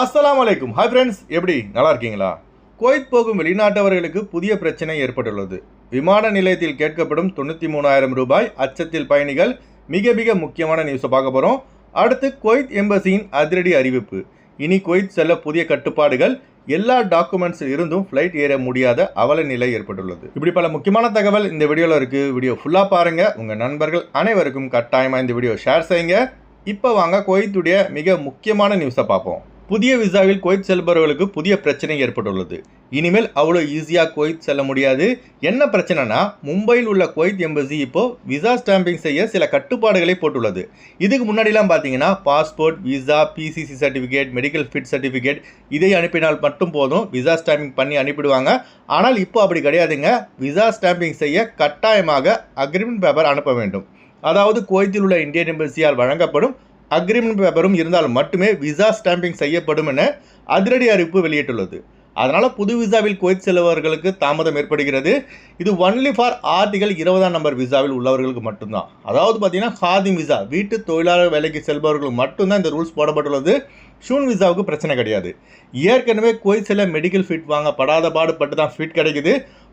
அஸ்லாம் அலைக்கும் hi friends எப்படி? நல்லா இருக்கீங்களா குவைத் போகும் வெளிநாட்டவர்களுக்கு புதிய பிரச்சனை ஏற்பட்டுள்ளது. விமான நிலையத்தில் கேட்கப்படும் தொண்ணூற்றி மூணாயிரம் ரூபாய் அச்சத்தில் பயணிகள் மிக மிக முக்கியமான நியூஸை பார்க்க போகிறோம் அடுத்து குவைத் எம்பசியின் அதிரடி அறிவிப்பு. இனி குவைத் செல்ல புதிய கட்டுப்பாடுகள் எல்லா டாக்குமெண்ட்ஸ் இருந்தும் ஃப்ளைட் ஏற முடியாத அவல நிலை ஏற்பட்டுள்ளது. இப்படி பல முக்கியமான தகவல் இந்த வீடியோவில் இருக்குது வீடியோ ஃபுல்லாக பாருங்கள் உங்கள் நண்பர்கள் அனைவருக்கும் கட்டாயமாக இந்த வீடியோ ஷேர் செய்யுங்க. இப்போ வாங்க குவைத்துடைய மிக முக்கியமான நியூஸை பார்ப்போம். புதிய விசாவில் குவைத் செல்பவர்களுக்கு புதிய பிரச்சனை ஏற்பட்டுள்ளது. இனிமேல் அவ்வளோ ஈஸியாக குவைத் செல்ல முடியாது. என்ன பிரச்சனைனா மும்பையில் உள்ள குவைத் எம்பசி இப்போ விசா ஸ்டாம்பிங் செய்ய சில கட்டுப்பாடுகளை போட்டுள்ளது. இதுக்கு முன்னாடிலாம் பார்த்தீங்கன்னா passport visa PCC certificate medical fit certificate இதை அனுப்பினால் மட்டும் போதும். விசா ஸ்டாம்பிங் பண்ணி அனுப்பிடுவாங்க. ஆனால் இப்போ அப்படி கிடையாதுங்க. விசா ஸ்டாம்பிங் செய்ய கட்டாயமாக அக்ரிமெண்ட் பேப்பர் அனுப்ப வேண்டும். அதாவது குவைத்தில் உள்ள இந்தியன் எம்பசியால் வழங்கப்படும் அக்ரிமெண்ட் பேப்பரும் இருந்தால் மட்டுமே விசா ஸ்டாம்பிங் செய்யப்படும் என அதிரடி அறிவிப்பு வெளியிட்டுள்ளது. அதனால் புது விசாவில் குவைத் செல்பவர்களுக்கு தாமதம் ஏற்படுகிறது. இது ஒன்லி ஃபார் ஆர்டிகல் இருபதாம் நம்பர் விசாவில் உள்ளவர்களுக்கு மட்டும்தான். அதாவது பார்த்தீங்கன்னா ஹாதிம் விசா வீட்டு தொழிலாளர் வேலைக்கு செல்பவர்களுக்கு மட்டும்தான் இந்த ரூல்ஸ் போடப்பட்டுள்ளது. ஷூன் விசாவுக்கு பிரச்சனை கிடையாது. ஏற்கனவே குவைத் செல்ல மெடிக்கல் ஃபிட் வாங்க படாத பாடுபட்டு தான் ஃபிட் கிடைக்குது.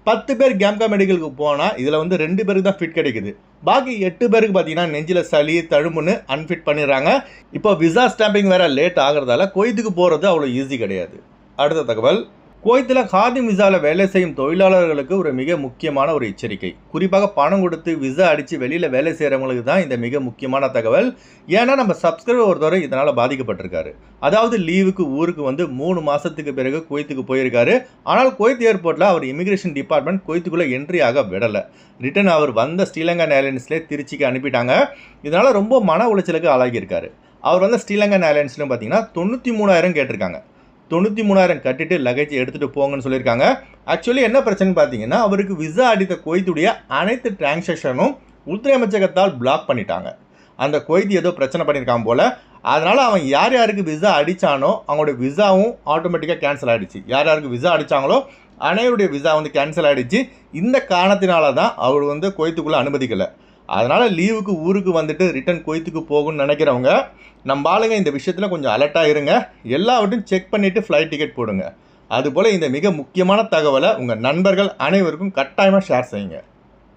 பத்து பேர் கேம்கா மெடிக்கலுக்கு போனால் இதில் வந்து ரெண்டு பேருக்கு தான் ஃபிட் கிடைக்குது. பாக்கி எட்டு பேருக்கு பார்த்தீங்கன்னா நெஞ்சில் சளி தழும்புன்னு அன்ஃபிட் பண்ணிடுறாங்க. இப்போ விசா ஸ்டாம்பிங் வேற லேட் ஆகிறதால கொய்த்துக்கு போகிறது அவ்வளோ ஈஸி கிடையாது. அடுத்த தகவல். குவைத்தில் ஹாதிம் விசாவில் வேலை செய்யும் தொழிலாளர்களுக்கு ஒரு மிக முக்கியமான ஒரு எச்சரிக்கை. குறிப்பாக பணம் கொடுத்து விசா அடித்து வெளியில் வேலை செய்கிறவங்களுக்கு தான் இந்த மிக முக்கியமான தகவல். ஏன்னா நம்ம சப்ஸ்கிரைபர் ஒருத்தர் இதனால் பாதிக்கப்பட்டிருக்காரு. அதாவது லீவுக்கு ஊருக்கு வந்து மூணு மாதத்துக்கு பிறகு குவைத்துக்கு போயிருக்காரு. ஆனால் குவைத் ஏர்போர்ட்டில் அவர் இமிகிரேஷன் டிபார்ட்மெண்ட் குவைத்துக்குள்ளே என்ட்ரி ஆக விடலை. ரிட்டன் அவர் வந்த ஸ்ரீலங்கா ஏர்லைன்ஸ்லேயே திருச்சிக்கு அனுப்பிட்டாங்க. இதனால் ரொம்ப மன உளைச்சலுக்கு ஆளாகியிருக்காரு. அவர் வந்து ஸ்ரீலங்கா ஏர்லைன்ஸ்லையும் பார்த்தீங்கன்னா தொண்ணூற்றி மூணாயிரம் கேட்டிருக்காங்க. தொண்ணூற்றி மூணாயிரம் கட்டிட்டு லகேஜ் எடுத்துகிட்டு போங்கன்னு சொல்லியிருக்காங்க. ஆக்சுவலி என்ன பிரச்சனைன்னு பார்த்தீங்கன்னா அவருக்கு விசா அடித்த குவைத்துடைய அனைத்து டிரான்சாக்ஷனும் உள்துறை அமைச்சகத்தால் பிளாக் பண்ணிட்டாங்க. அந்த குவைத் ஏதோ பிரச்சனை பண்ணியிருக்கான் போல். அதனால் அவன் யார் யாருக்கு விசா அடித்தானோ அவங்களோட விசாவும் ஆட்டோமேட்டிக்காக கேன்சல் ஆகிடுச்சு யார் யாருக்கு விசா அடித்தாங்களோ அனைவருடைய விசா வந்து கேன்சல் ஆகிடுச்சு இந்த காரணத்தினால தான் அவர் வந்து குவைத்துக்குள்ளே அனுமதிக்கலை. அதனால் லீவுக்கு ஊருக்கு வந்துட்டு ரிட்டன் குவைத்துக்கு போகணும்னு நினைக்கிறவங்க நம்ம ஆளுங்க இந்த விஷயத்தில் கொஞ்சம் அலர்ட்டாக இருங்க. எல்லாவற்றையும் செக் பண்ணிவிட்டு ஃப்ளைட் டிக்கெட் போடுங்க. அதுபோல் இந்த மிக முக்கியமான தகவலை உங்கள் நண்பர்கள் அனைவருக்கும் கட்டாயமாக ஷேர் செய்யுங்க.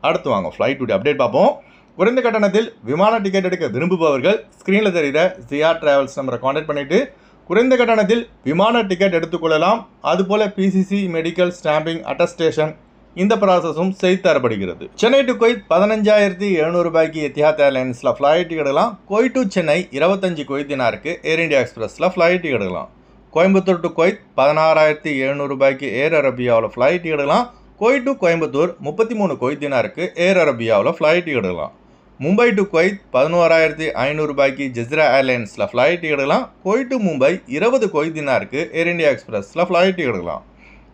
அடுத்து வாங்க ஃப்ளைட்டுடைய அப்டேட் பார்ப்போம். குறைந்த கட்டணத்தில் விமான டிக்கெட் எடுக்க விரும்புபவர்கள் ஸ்க்ரீனில் தெரிகிற ஜியா டிராவல்ஸ் நம்பரை காண்டாக்ட் பண்ணிவிட்டு குறைந்த கட்டணத்தில் விமான டிக்கெட் எடுத்துக்கொள்ளலாம். அதுபோல் பிசிசி மெடிக்கல் ஸ்டாம்பிங் அட்டஸ்டேஷன் இந்த ப்ராசஸும் செய்து தரப்படுகிறது. சென்னை டு கொய்த் பதினஞ்சாயிரத்தி எழுநூறு ரூபாய்க்கு எத்திஹாத் ஏர்லைன்ஸில் ஃப்ளைட் எடுக்கலாம். கொய் டு சென்னை இருபத்தஞ்சி கொய்தினாருக்கு ஏர் இண்டியா எக்ஸ்பிரஸில் ஃப்ளைட் எடுக்கலாம். கோயம்புத்தூர் டு கொய்த் பதினாறாயிரத்தி எழுநூறு ரூபாய்க்கு ஏர் அரபியாவில் ஃப்ளைட் எடுக்கலாம். கொய் டு கோயம்புத்தூர் முப்பத்தி மூணு கொய்தினாருக்கு ஏர் அரபியாவில் ஃப்ளைட் எடுக்கலாம். மும்பை டு கொய்த் பதினோராயிரத்தி ஐநூறு ரூபாய்க்கு ஜெஸ்ரா ஏர்லைன்ஸில் ஃப்ளைட் எடுக்கலாம். கொய் டு மும்பை இருபது கொய்தினாருக்கு ஏர் இந்தியா எக்ஸ்பிரஸில் ஃப்ளைட் எடுக்கலாம்.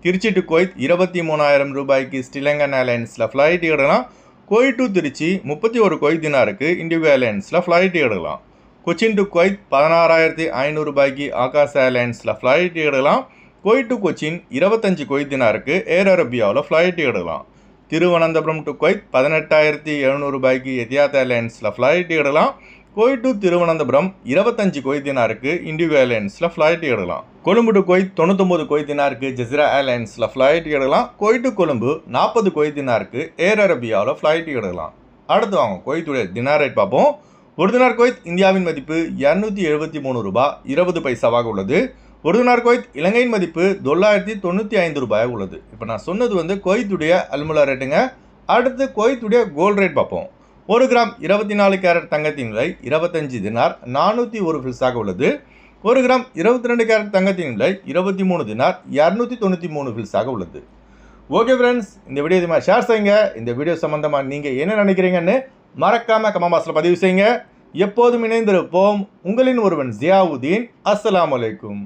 திருச்சி டு குவைத் இருபத்தி மூணாயிரம் ரூபாய்க்கு ஸ்ரீலங்கன் ஏர்லைன்ஸில் ஃப்ளைட் எடுக்கலாம் கோய் டு திருச்சி முப்பத்தி ஒரு கொய் தினாருக்கு இண்டிகோ ஏர்லைன்ஸில் ஃப்ளைட் எடுக்கலாம் கொச்சின் டு குவைத் பதினாறாயிரத்தி ஐநூறு ரூபாய்க்கு ஆகாஷ் ஏர்லைன்ஸில் ஃப்ளைட் எடுக்கலாம் கொய் டு கொச்சின் இருபத்தஞ்சி கொய் தினாருக்கு ஏர் அரபியாவில் ஃப்ளைட் எடுக்கலாம் திருவனந்தபுரம் டு கொய்த் பதினெட்டாயிரத்தி எழுநூறு ரூபாய்க்கு எத்தியாத் ஏர்லைன்ஸில் ஃப்ளைட் எடுக்கலாம் கோய் டு திருவனந்தபுரம் இருபத்தஞ்சி கொய்தினாருக்கு இண்டிகோ ஏர்லைன்ஸில் ஃப்ளைட் எடுக்கலாம் கொழும்பு டு கொய்த் தொண்ணூத்தொம்பது கொய்தினாருக்கு ஜெசிரா ஏர்லைன்ஸில் ஃப்ளைட் எடுக்கலாம். கொய்ட்டு கொழும்பு நாற்பது கொய்தினாருக்கு ஏர் அரபியாவில் ஃப்ளைட் எடுக்கலாம். அடுத்து வாங்க கொய்த்துடைய தினார் ரேட் பார்ப்போம். ஒரு தினார் கொய்த் இந்தியாவின் மதிப்பு இரநூத்தி எழுபத்தி மூணு ரூபாய் இருபது பைசாவாக உள்ளது. ஒரு தினார் கொய்த் இலங்கையின் மதிப்பு தொள்ளாயிரத்தி தொண்ணூற்றி ஐந்து ரூபாயாக உள்ளது. இப்போ நான் சொன்னது வந்து கொய்த்துடைய அல்முலா ரேட்டுங்க அடுத்து கொய்த்துடைய கோல்ட் ரேட் பார்ப்போம். ஒரு கிராம் இருபத்தி நாலு கேரட் தங்கத்தின் விலை இருபத்தஞ்சி தினார் நானூற்றி ஒரு ஃபில்ஸாக உள்ளது. ஒரு கிராம் இருபத்தி ரெண்டு கேரட் தங்கத்தின் விலை இருபத்தி மூணு தினார் இரநூத்தி தொண்ணூற்றி மூணு ஃபில்ஸாக உள்ளது. ஓகே ஃப்ரெண்ட்ஸ் இந்த வீடியோ இது மாதிரி ஷேர் செய்யுங்க. இந்த வீடியோ சம்மந்தமாக நீங்கள் என்ன நினைக்கிறீங்கன்னு மறக்காமல் கமெண்ட் பதிவு செய்யுங்க. எப்போதும் இணைந்திருப்போம் உங்களின் ஒருவன் ஜியாவுதீன். அஸ்லாம் அலைக்கும்.